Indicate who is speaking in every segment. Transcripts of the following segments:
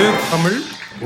Speaker 1: தேர் தமிழ்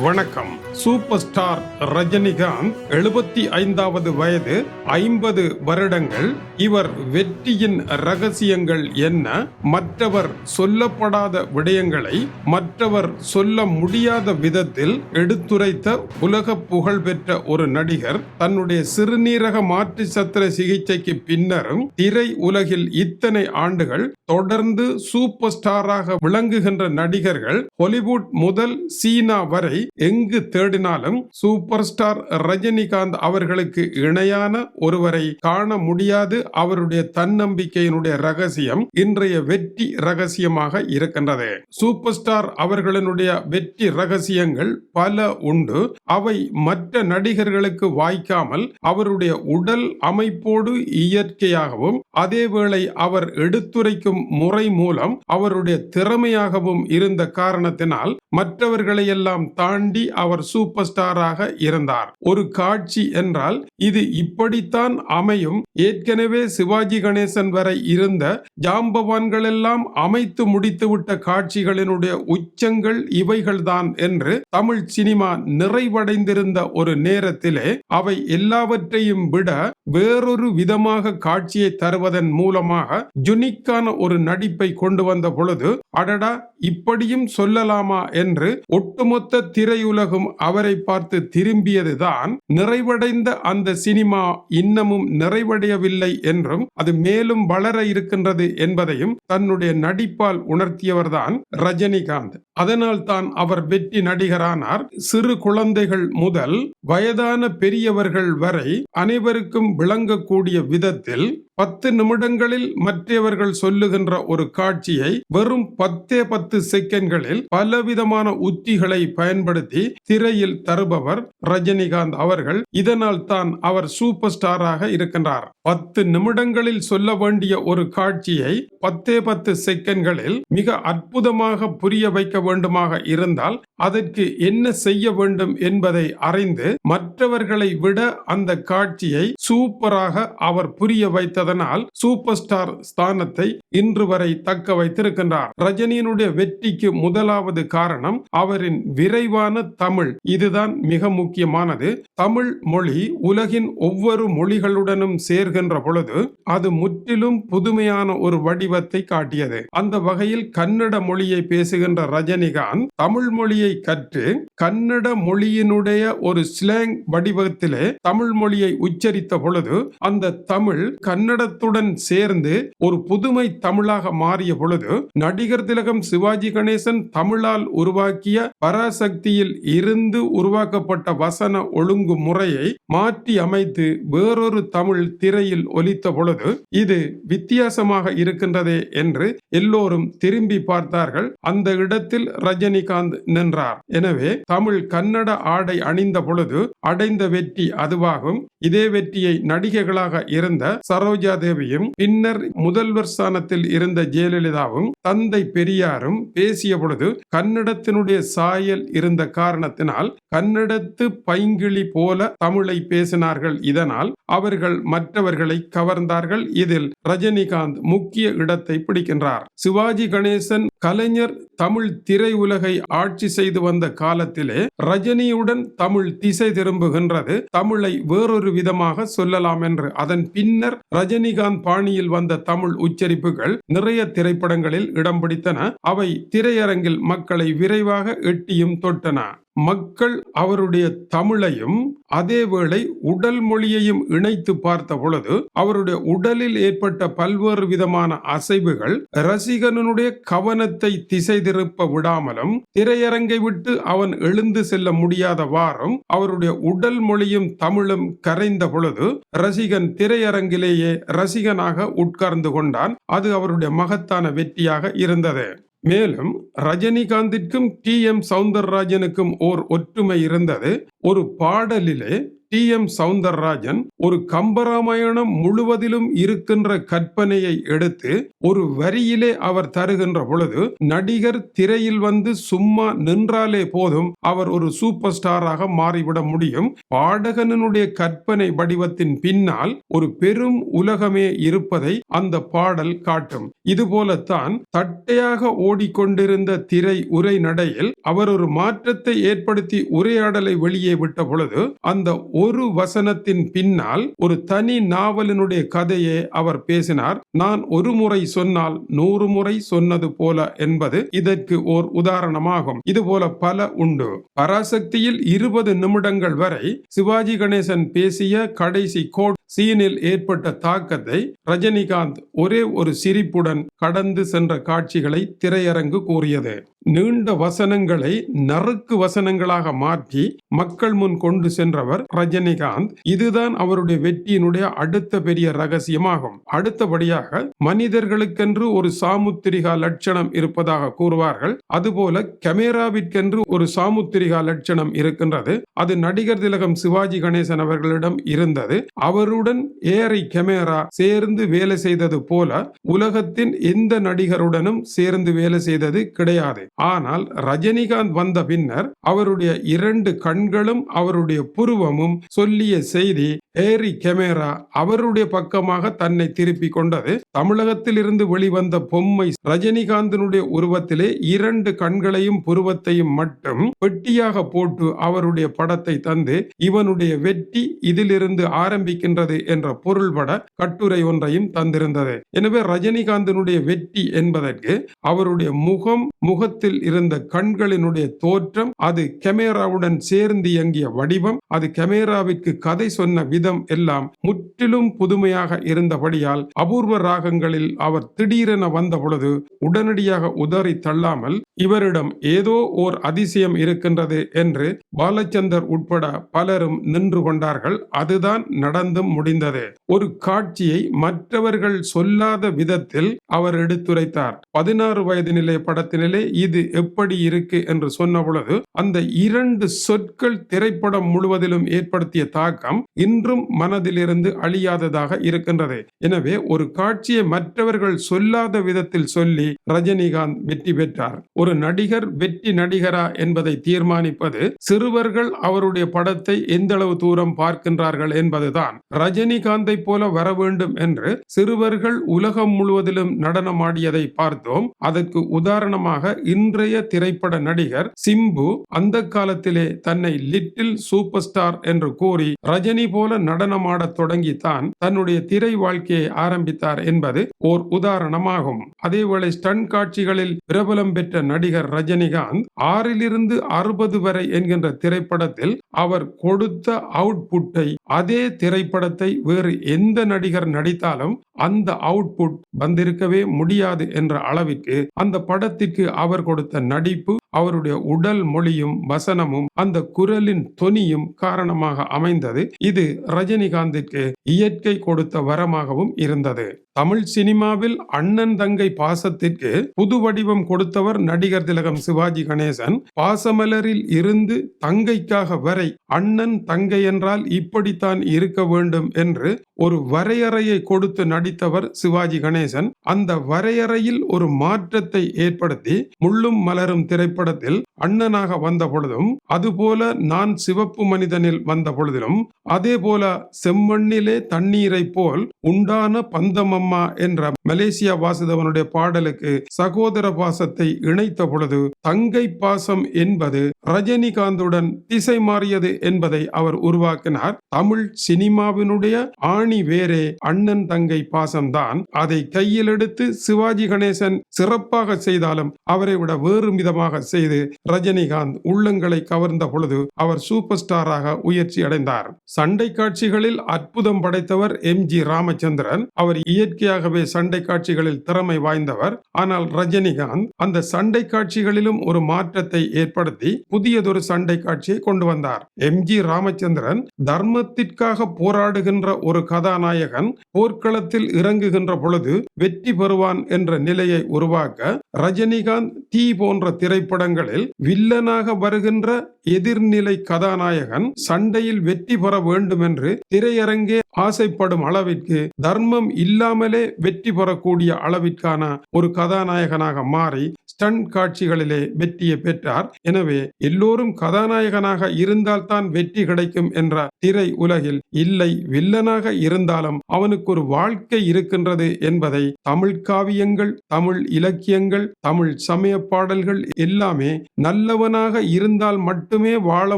Speaker 1: வணக்கம். Super star Rajinikanth எழுபத்தி ஐந்தாவது வயது ஐம்பது வருடங்கள். இவர் வெற்றியின் ரகசியங்கள் என்ன? மற்றவர் சொல்லப்படாத விடயங்களை மற்றவர் சொல்ல முடியாத விதத்தில் எடுத்துரைத்த உலக புகழ் பெற்ற ஒரு நடிகர் தன்னுடைய சிறுநீரக மாற்று சத்திர சிகிச்சைக்கு பின்னரும் திரை உலகில் இத்தனை ஆண்டுகள் தொடர்ந்து சூப்பர் ஸ்டாராக விளங்குகின்ற நடிகர்கள் ஹாலிவுட் முதல் சீனா வரை எங்கு தேடினாலும் சூப்பர் ஸ்டார் ரஜினிகாந்த் அவர்களுக்கு இணையான ஒருவரை காண முடியாது. அவருடைய தன்னம்பிக்கையினுடைய ரகசியம் இன்றைய வெற்றி ரகசியமாக இருக்கின்றது. சூப்பர் ஸ்டார் அவர்களினுடைய வெற்றி ரகசியங்கள் பல உண்டு. அவை மற்ற நடிகர்களுக்கு வாய்க்காமல் அவருடைய உடல் அமைப்போடு இயற்கையாகவும் அதேவேளை அவர் எடுத்துரைக்கும் முறை மூலம் அவருடைய திறமையாகவும் இருந்த காரணத்தினால் மற்றவர்களை எல்லாம் தாண்டி அவர் சூப்பர் ஸ்டாராக இருந்தார். ஒரு காட்சி என்றால் இது இப்படித்தான் அமையும். ஏற்கனவே சிவாஜி கணேசன் வரை இருந்த ஜாம்பவான்கள் எல்லாம் அமைத்து முடித்துவிட்ட காட்சிகளினுடைய உச்சங்கள் இவைகள்தான் என்று தமிழ் சினிமா நிறைவடைந்திருந்த ஒரு நேரத்திலே அவை எல்லாவற்றையும் விட வேறொரு விதமாக காட்சியை தருவதன் மூலமாக ஜுனிக்கான ஒரு நடிப்பை கொண்டு வந்த பொழுது அடடா இப்படியும் சொல்லலாமா என்று ஒட்டுமொத்த திரையுலகும் அவரை பார்த்து திரும்பியதுதான் நிறைவடைந்த அந்த சினிமா இன்னமும் நிறைவடையவில்லை என்றும் அது மேலும் வளர இருக்கின்றது என்பதையும் தன்னுடைய நடிப்பால் உணர்த்தியவர்தான் ரஜினிகாந்த். அதனால் தான் அவர் வெற்றி நடிகரானார். சிறு குழந்தைகள் முதல் வயதான பெரியவர்கள் வரை அனைவருக்கும் விளங்கக்கூடிய விதத்தில் பத்து நிமிடங்களில் மற்றவர்கள் சொல்லுகின்ற ஒரு காட்சியை வெறும் பத்தே பத்து செகண்ட்களில் பலவிதமான உத்திகளை பயன்படுத்தி திரையில் தருபவர் ரஜினிகாந்த் அவர்கள். இதனால் தான் அவர் சூப்பர் ஸ்டாராக இருக்கின்றார். பத்து நிமிடங்களில் சொல்ல வேண்டிய ஒரு காட்சியை பத்தே பத்து செகண்ட்களில் மிக அற்புதமாக புரிய வைக்க வேண்டுமாக இருந்தால் அதற்கு என்ன செய்ய வேண்டும் என்பதை அறிந்து மற்றவர்களை விட அந்த காட்சியை சூப்பராக அவர் புரிய வைத்ததனால் சூப்பர் ஸ்டார் ஸ்தானத்தை இன்று வரை தக்க வைத்திருக்கின்றார். ரஜினியினுடைய வெற்றிக்கு முதலாவது காரணம் அவரின் விரைவான தமிழ். இதுதான் மிக முக்கியமானது. தமிழ் மொழி உலகின் ஒவ்வொரு மொழிகளுடனும் சேர்கின்ற பொழுது அது முற்றிலும் புதுமையான ஒரு வடிவத்தை காட்டியது. அந்த வகையில் கன்னட மொழியை பேசுகின்ற ரஜினிகாந்த் தமிழ் மொழியை கற்று கன்னட மொழியினுடைய ஒரு ஸ்லேங் வடிவத்திலே தமிழ் மொழியை உச்சரித்த பொழுது அந்த தமிழ் கன்னட கன்னடத்துடன் சேர்ந்து ஒரு புதுமை தமிழாக மாறிய பொழுது நடிகர் திலகம் சிவாஜி கணேசன் தமிழால் உருவாக்கிய பராசக்தியில் இருந்து உருவாக்கப்பட்ட வசன ஒழுங்கு முறையை மாற்றி அமைத்து வேறொரு தமிழ் திரையில் ஒலித்த பொழுது இது வித்தியாசமாக இருக்கின்றதே என்று எல்லோரும் திரும்பி பார்த்தார்கள். அந்த இடத்தில் ரஜினிகாந்த் நின்றார். எனவே தமிழ் கன்னட ஆடை அணிந்த பொழுது அடைந்த வெற்றி அதுவாகும். இதே வெற்றியை நடிகைகளாக இருந்த சரோஜ தேவியும் பின்னர் முதல்வர் ஸ்தானத்தில் இருந்த ஜெயலலிதாவும் தந்தை பெரியாரும் பேசிய பொழுது கன்னடத்தினுடைய சாயல் இருந்த காரணத்தினால் கன்னடத்து பைங்கிழி போல தமிழை பேசினார்கள். இதனால் அவர்கள் மற்றவர்களை கவர்ந்தார்கள். இதில் ரஜினிகாந்த் முக்கிய இடத்தை பிடிக்கின்றார். சிவாஜி கணேசன் கலைஞர் தமிழ் திரையுலகை ஆட்சி செய்து வந்த காலத்திலே ரஜினியுடன் தமிழ் திசை திரும்புகின்றது. தமிழை வேறொரு விதமாக சொல்லலாம் என்று அதன் பின்னர் ரஜினி ரஜினிகாந்த் பாணியில் வந்த தமிழ் உச்சரிப்புகள் நிறைய திரைப்படங்களில் இடம் பிடித்தன. அவை திரையரங்கில் மக்களை விரைவாக எட்டியும் தொட்டன. மக்கள் அவருடைய தமிழையும் அதேவேளை உடல் மொழியையும் இணைத்து பார்த்த பொழுது அவருடைய உடலில் ஏற்பட்ட பல்வேறு விதமான அசைவுகள் ரசிகனுடைய கவனத்தை திசை திருப்ப விடாமலும் திரையரங்கை விட்டு அவன் எழுந்து செல்ல முடியாதவாறும் அவருடைய உடல் மொழியும் தமிழும் கரைந்த பொழுது ரசிகன் திரையரங்கிலேயே ரசிகனாக உட்கார்ந்து கொண்டான். அது அவருடைய மகத்தான வெற்றியாக இருந்தது. மேலும் ரஜினிகாந்திற்கும் டி எம் சவுந்தரராஜனுக்கும் ஓர் ஒற்றுமை இருந்தது. ஒரு பாடலிலே டி. எம். சவுந்தரராஜன் ஒரு கம்பராமாயணம் முழுவதிலும் இருக்கின்ற கற்பனையை எடுத்து ஒரு வரியிலே அவர் தருகின்ற பொழுது நடிகர் திரையில் வந்து சும்மா நின்றாலே போதும் அவர் ஒரு சூப்பர் ஸ்டாராக மாறிவிட முடியும். பாடகனுடைய கற்பனை வடிவத்தின் பின்னால் ஒரு பெரும் உலகமே இருப்பதை அந்த பாடல் காட்டும். இதுபோலத்தான் தட்டையாக ஓடிக்கொண்டிருந்த திரை உரை நடையில் அவர் ஒரு மாற்றத்தை ஏற்படுத்தி உரையாடலை வெளியே விட்ட பொழுது அந்த ஒரு வசனத்தின் பின்னால் ஒரு தனி நாவலினுடைய கதையை அவர் பேசினார். நான் ஒரு முறை சொன்னால் நூறு முறை சொன்னது போல என்பது இதற்கு ஓர் உதாரணமாகும். இதுபோல பல உண்டு. பராசக்தியில் இருபது நிமிடங்கள் வரை சிவாஜி கணேசன் பேசிய கடைசி கோட் சீனில் ஏற்பட்ட தாக்கத்தை ரஜினிகாந்த் ஒரே ஒரு சிரிப்புடன் கடந்து சென்ற காட்சிகளை திரையரங்கு கூறியது. நீண்ட வசனங்களை நறுக்கு வசனங்களாக மாற்றி மக்கள் முன் கொண்டு சென்றவர் ரஜினிகாந்த். இதுதான் அவருடைய வெற்றியினுடைய அடுத்த பெரிய ரகசியமாகும். அடுத்தபடியாக மனிதர்களுக்கென்று ஒரு சாமுத்திரிகா லட்சணம் இருப்பதாக கூறுவார்கள். அதுபோல கெமேராவிற்கென்று ஒரு சாமுத்திரிகா லட்சணம் இருக்கின்றது. அது நடிகர் திலகம் சிவாஜி கணேசன் அவர்களிடம் இருந்தது. அவருடைய அவருடன் ஏஐ கெமேரா சேர்ந்து வேலை செய்தது போல உலகத்தின் எந்த நடிகருடனும் சேர்ந்து வேலை செய்தது கிடையாது. ஆனால் ரஜினிகாந்த் வந்த பின்னர் அவருடைய இரண்டு கண்களும் அவருடைய புருவமும் சொல்லிய செய்தி ஹேரி கெமேரா அவருடைய பக்கமாக தன்னை திருப்பி கொண்டது. தமிழகத்தில் இருந்து வெளிவந்த பொம்மை ரஜினிகாந்தனுடைய உருவத்திலே இரண்டு கண்களையும் புருவத்தையும் மட்டும் வெட்டியாக போட்டு அவருடைய படத்தை தந்து இவனுடைய வெற்றி இதிலிருந்து ஆரம்பிக்கின்றது என்ற பொருள்பட கட்டுரை ஒன்றையும் தந்திருந்தது. எனவே ரஜினிகாந்தினுடைய வெற்றி என்பதற்கு அவருடைய முகம் முகத்தில் இருந்த கண்களினுடைய தோற்றம் அது கெமேராவுடன் சேர்ந்து இயங்கிய வடிவம் அது கெமேராவிற்கு கதை சொன்ன விதம் எல்லாம் முற்றிலும் புதுமையாக இருந்தபடியால் அபூர்வ ராகங்களில் அவர் திடீரென வந்த பொழுது உடனடியாக உதறி தள்ளாமல் இவரிடம் ஏதோ ஓர் அதிசயம் இருக்கின்றது என்று பாலச்சந்தர் உட்பட பலரும் நின்று கொண்டார்கள். அதுதான் நடந்தும் முடிந்தது. ஒரு காட்சியை மற்றவர்கள் சொல்லாத விதத்தில் அவர் எடுத்துரைத்தார். பதினாறு வயது நிலை படத்தினிலே இது எப்படி இருக்கு என்று சொன்ன பொழுது அந்த இரண்டு சொற்கள் திரைப்படம் முழுவதிலும் ஏற்படுத்திய தாக்கம் இன்றும் மனதிலிருந்து அழியாததாக இருக்கின்றது. எனவே ஒரு காட்சியை மற்றவர்கள் சொல்லாத விதத்தில் சொல்லி ரஜினிகாந்த் வெற்றி பெற்றார். ஒரு நடிகர் வெற்றி நடிகரா என்பதை தீர்மானிப்பது சிறுவர்கள் அவருடைய படத்தை எந்தளவு தூரம் பார்க்கின்றார்கள் என்பதுதான். ரஜினிகாந்தை போல வர வேண்டும் என்று சிறுவர்கள் உலகம் முழுவதிலும் நடனமாடியதை பார்த்தோம். அதற்கு உதாரணமாக இன்றைய திரைப்பட நடிகர் சிம்பு அந்த காலத்திலே தன்னை லிட்டில் சூப்பர் ஸ்டார் என்று கூறி ரஜினி போல நடனமாடத் தொடங்கித்தான் தன்னுடைய திரை வாழ்க்கையை ஆரம்பித்தார் என்பது ஓர் உதாரணமாகும். அதேவேளை ஸ்டன் காட்சிகளில் பிரபலம் பெற்ற நடிகர் ரஜினிகாந்த் ஆறிலிருந்து அறுபது வரை என்கின்ற திரைப்படத்தில் அவர் கொடுத்த அவுட்புட்டை அதே திரைப்படத்தை வேறு எந்த நடிகர் நடித்தாலும் அந்த அவுட்புட் வந்திருக்கவே முடியாது என்ற அளவிற்கு அந்த படத்திற்கு அவர் கொடுத்த நடிப்பு அவருடைய உடல் மொழியும் வசனமும் அந்த குரலின் தொனியும் காரணமாக அமைந்தது. இது ரஜினிகாந்திற்கு இயற்கை கொடுத்த வரமாகவும் இருந்தது. தமிழ் சினிமாவில் அண்ணன் தங்கை பாசத்திற்கு புது வடிவம் கொடுத்தவர் நடிகர் திலகம் சிவாஜி கணேசன். பாசமலரில் இருந்து தங்கைக்காக வரை அண்ணன் தங்கை என்றால் இப்படித்தான் இருக்க வேண்டும் என்று ஒரு வரையறையை கொடுத்து நடித்தவர் சிவாஜி கணேசன். அந்த வரையறையில் ஒரு மாற்றத்தை ஏற்படுத்தி முள்ளும் மலரும் திரைப்படத்தில் அண்ணனாக வந்த பொழுதும் அதுபோல நான் சிவப்பு மனிதனில் வந்த பொழுதிலும் அதே போல செம்மண்ணிலே தண்ணீரை போல் உண்டான பந்தமம்மா என்ற மலேசியா வாசுதவனுடைய பாடலுக்கு சகோதர பாசத்தை இணைத்த பொழுது தங்கை பாசம் என்பது ரஜினிகாந்துடன் திசை மாறியது என்பதை அவர் உருவாக்கினார். தமிழ் சினிமாவினுடைய ஆணி வேறே அண்ணன் தங்கை பாசம்தான். அதை கையில் எடுத்து சிவாஜி கணேசன் சிறப்பாக செய்தாலும் அவரை விட வேறு விதமாக செய்து ரஜினிகாந்த் உள்ளங்களை கவர்ந்த பொழுது அவர் சூப்பர் ஸ்டாராக உயர்ச்சி அடைந்தார். சண்டை காட்சிகளில் அற்புதம் படைத்தவர் எம் ஜி ராமச்சந்திரன். அவர் இயற்கையாகவே சண்டை காட்சிகளில் திறமை வாய்ந்தவர். ஆனால் ரஜினிகாந்த் அந்த சண்டை காட்சிகளிலும் ஒரு மாற்றத்தை ஏற்படுத்தி புதியதொரு சண்டை காட்சியை கொண்டு வந்தார். எம் ஜி ராமச்சந்திரன் தர்மத்திற்காக போராடுகின்ற ஒரு கதாநாயகன் போர்க்களத்தில் இறங்குகின்ற பொழுது வெற்றி பெறுவான் என்ற நிலையை உருவாக்க ரஜினிகாந்த் தீ போன்ற திரைப்படங்களில் வில்லனாக வருகின்ற எதிர்நிலை கதாநாயகன் சண்டையில் வெற்றி பெற வேண்டும் என்று திரையரங்கே ஆசைப்படும் அளவிற்கு தர்மம் இல்லாமலே வெற்றி பெறக்கூடிய அளவிற்கான ஒரு கதாநாயகனாக மாறி ஸ்டண்ட் காட்சிகளிலே வெற்றியை பெற்றார். எனவே எல்லோரும் கதாநாயகனாக இருந்தால்தான் வெற்றி கிடைக்கும் என்ற திரை உலகில் இல்லை. வில்லனாக இருந்தாலும் அவனுக்கு ஒரு வாழ்க்கை இருக்கின்றது என்பதை தமிழ் காவியங்கள் தமிழ் இலக்கியங்கள் தமிழ் சமய பாடல்கள் எல்லாமே நல்லவனாக இருந்தால் மட்டுமே வாழ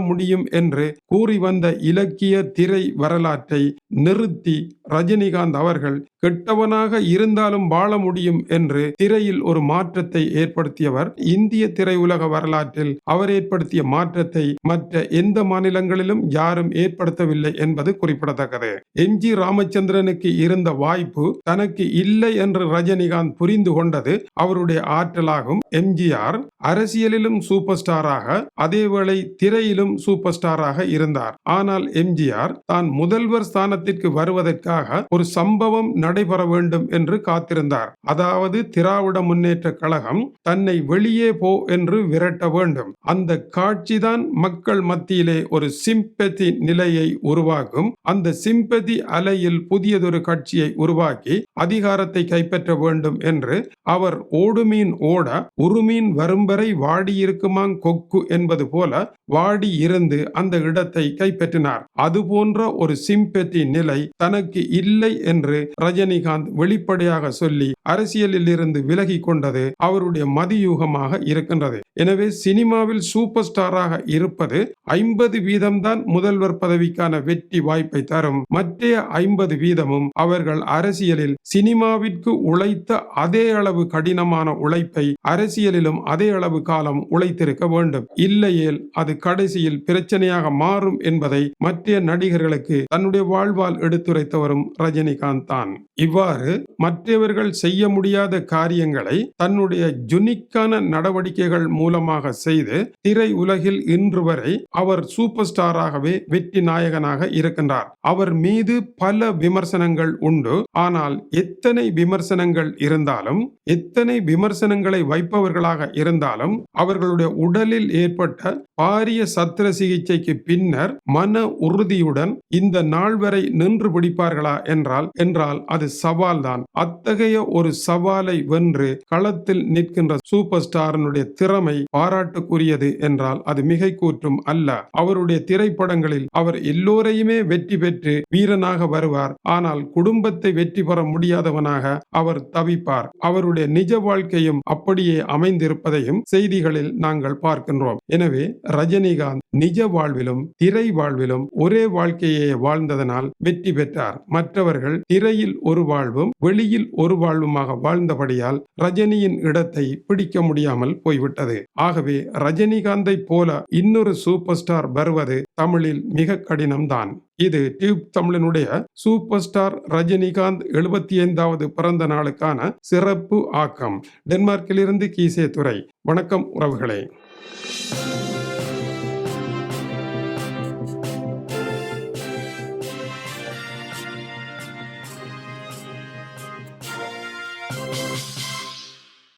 Speaker 1: முடியும் என்று கூறி வந்த இலக்கிய திரை வரலாற்றை நிறுத்தி ரஜினிகாந்த் அவர்கள் கெட்டவனாக இருந்தாலும் வாழ முடியும் என்று திரையில் ஒரு மாற்றத்தை ஏற்படுத்தியவர். இந்திய திரையுலக வரலாற்றில் அவர் ஏற்படுத்திய மாற்றத்தை மற்ற எந்த மாநிலங்களிலும் யாரும் ஏற்படுத்தவில்லை என்பது குறிப்பிடத்தக்கது. எம். ஜி. ராமச்சந்திரனுக்கு இருந்த வாய்ப்பு தனக்கு இல்லை என்று ரஜினிகாந்த் புரிந்து கொண்டது அவருடைய ஆற்றலாகும். எம்ஜிஆர் அரசியலிலும் சூப்பர் ஸ்டாராக அதேவேளை திரையிலும் சூப்பர் ஸ்டாராக இருந்தார். ஆனால் எம்ஜிஆர் தான் முதல்வர் ஸ்தானத்திற்கு வருவதற்காக எதிராக ஒரு சம்பவம் நடைபெற வேண்டும் என்று காத்திருந்தார். அதாவது திராவிட முன்னேற்ற கழகம் தன்னை வெளியே போ என்று விரட்ட வேண்டும். அந்த காட்சிதான் மக்கள் மத்தியிலே ஒரு சிம்பதி நிலையை உருவாக்கும். அந்த சிம்பதி அலையில் புதியதொரு கட்சியை உருவாக்கி அதிகாரத்தை கைப்பற்ற வேண்டும் என்று அவர் ஓடுமீன் ஓட உருமீன் வரும் வரை வாடியிருக்குமாங் கொக்கு என்பது போல வாடி இருந்து அந்த இடத்தை கைப்பற்றினார். அது போன்ற ஒரு சிம்பதி நிலை தனக்கு இல்லை என்று ரஜினிகாந்த் வெளிப்படையாக சொல்லி அரசியலில் இருந்து விலகி கொண்டது அவருடைய மதியூகமாக இருக்கின்றது. எனவே சினிமாவில் சூப்பர் ஸ்டாராக இருப்பது ஐம்பது வீதம்தான் முதல்வர் பதவிக்கான வெற்றி வாய்ப்பை தரும். மற்ற ஐம்பது வீதமும் அவர்கள் அரசியலில் சினிமாவிற்கு உழைத்த அதே அளவு கடினமான உழைப்பை அரசியலிலும் அதே அளவு காலம் உழைத்திருக்க வேண்டும். இல்லையேல் அது கடைசியில் பிரச்சனையாக மாறும் என்பதை மற்ற நடிகர்களுக்கு தன்னுடைய வாழ்வால் எடுத்துரைத்து வரும் வரும் ரஜினிகாந்த் தான் இவ்வாறு மற்றவர்கள் செய்ய முடியாத காரியங்களை தன்னுடைய ஜுனிக்கான நடவடிக்கைகள் மூலமாக செய்து திரை உலகில் இன்று வரை அவர் சூப்பர் ஸ்டாராகவே வெற்றி நாயகனாக இருக்கின்றார். அவர் மீது பல விமர்சனங்கள் உண்டு. ஆனால் எத்தனை விமர்சனங்கள் இருந்தாலும் எத்தனை விமர்சனங்களை வைப்பவர்களாக இருந்தாலும் அவர்களுடைய உடலில் ஏற்பட்ட பாரிய சத்திர சிகிச்சைக்கு பின்னர் மன உறுதியுடன் இந்த நாள் வரை நின்று பிடிப்பார்களா என்றால் என்றால் அது சவால் தான் அத்தகைய ஒரு சவாலை வென்று களத்தில் நிற்கின்ற சூப்பர் ஸ்டாரனுடைய திறமை பாராட்டுக்குரியது என்றால் அது மிகை கூற்றும் அல்ல. அவருடைய திரைப்படங்களில் அவர் எல்லோரையுமே வெற்றி பெற்று வீரனாக வருவார். ஆனால் குடும்பத்தை வெற்றி பெற முடியாதவனாக அவர் தவிப்பார். அவருடைய நிஜ வாழ்க்கையும் அப்படியே அமைந்திருப்பதையும் செய்திகளில் நாங்கள் பார்க்கின்றோம். எனவே ரஜினிகாந்த் நிஜ வாழ்விலும் திரை வாழ்விலும் ஒரே வாழ்க்கையே வாழ்ந்ததனால் வெற்றி பெற்றார். மற்றவர்கள் திரையில் ஒரு வாழ்வும் வெளியில் ஒரு வாழ்வுமாக வாழ்ந்தபடியால் ரஜினியின் இடத்தை பிடிக்க முடியாமல் போய்விட்டது. ஆகவே ரஜினிகாந்தை போல இன்னொரு சூப்பர் ஸ்டார் வருவது தமிழில் மிக கடினம்தான். இது டியூப் தமிழனுடைய சூப்பர் ஸ்டார் ரஜினிகாந்த் எழுபத்தி ஐந்தாவது பிறந்த நாளுக்கான சிறப்பு ஆக்கம். டென்மார்க்கிலிருந்து கீசே துறை வணக்கம் உறவுகளே.